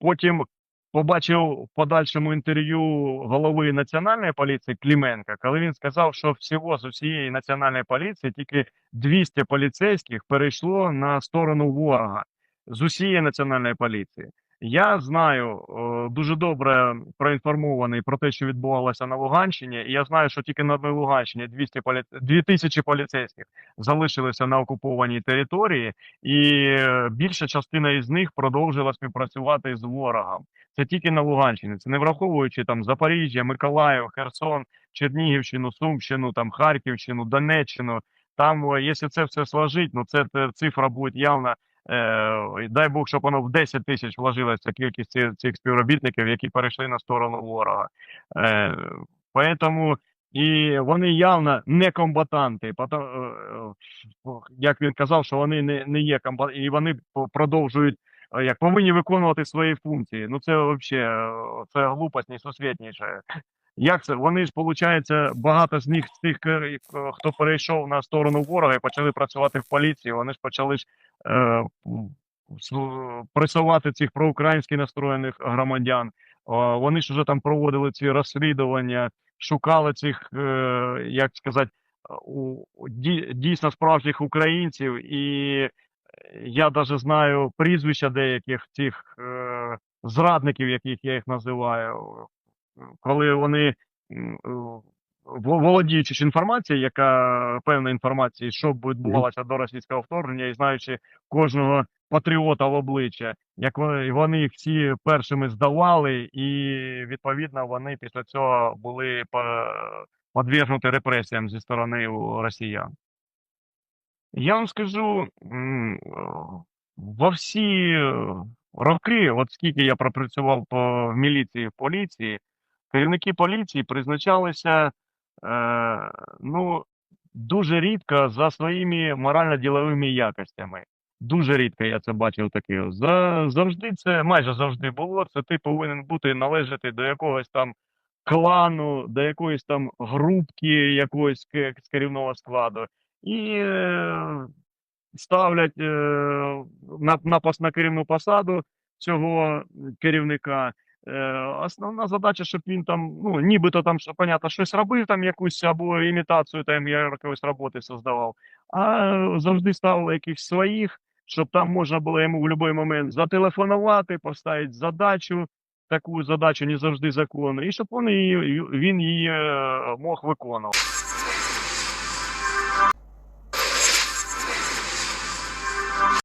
Потім побачив в подальшому інтерв'ю голови національної поліції Кліменка, коли він сказав, що всього з усієї національної поліції тільки 200 поліцейських перейшло на сторону ворога з усієї національної поліції. Я знаю е, дуже добре проінформований про те, що відбувалося на Луганщині, і я знаю, що тільки на Луганщині 200 полі... 2000 поліцейських залишилися на окупованій території, і е, більша частина із них продовжила співпрацювати з ворогом. Це тільки на Луганщині. Це не враховуючи там Запоріжжя, Миколаїв, Херсон, Чернігівщину, Сумщину, там Харківщину, Донеччину. Там, якщо це все сложить, ну це цифра буде явно. Е, дай Бог, щоб воно в 10 тисяч вложилася кількість цих, цих співробітників, які перейшли на сторону ворога. Е, поэтому і вони явно не комбатанти. Е, як він казав, що вони не, не є комбатанти, і вони продовжують як повинні виконувати свої функції. Ну це взагалі це глупость несусвітніша. Як це? Вони ж, виходить, багато з них з тих, е, хто перейшов на сторону ворога і почали працювати в поліції. Вони ж почали ж е, пресувати цих проукраїнськи настроєних громадян. О, Вони ж вже там проводили ці розслідування, шукали цих, е, як сказати, дійсно справжніх українців. І я навіть знаю прізвища деяких цих е, зрадників, яких я їх називаю, коли вони е, володіючи інформацією, яка певна інформація, що відбувалося до російського вторгнення, і знаючи кожного патріота в обличчя, як вони, вони їх всі першими здавали, і відповідно вони після цього були по- подвергнуті репресіям зі сторони росіян. Я вам скажу, во всі е, роки, от скільки я пропрацював по в міліції, в поліції, керівники поліції призначалися е, ну, дуже рідко за своїми морально-діловими якостями. Дуже рідко я це бачив таке. За, завжди це майже завжди було. Це ти повинен бути належати до якогось там клану, до якоїсь там групки якоїсь з керівного складу. І е, ставлять е, на, на, на керівну посаду цього керівника. Е, основна задача, щоб він там, ну, нібито там, що, понятно, щось робив, там якусь або імітацію там якоїсь роботи создавав, а завжди ставили якихось своїх, щоб там можна було йому в будь-який момент зателефонувати, поставити задачу, таку задачу не завжди законну, і щоб він її, він її е, мог виконувати.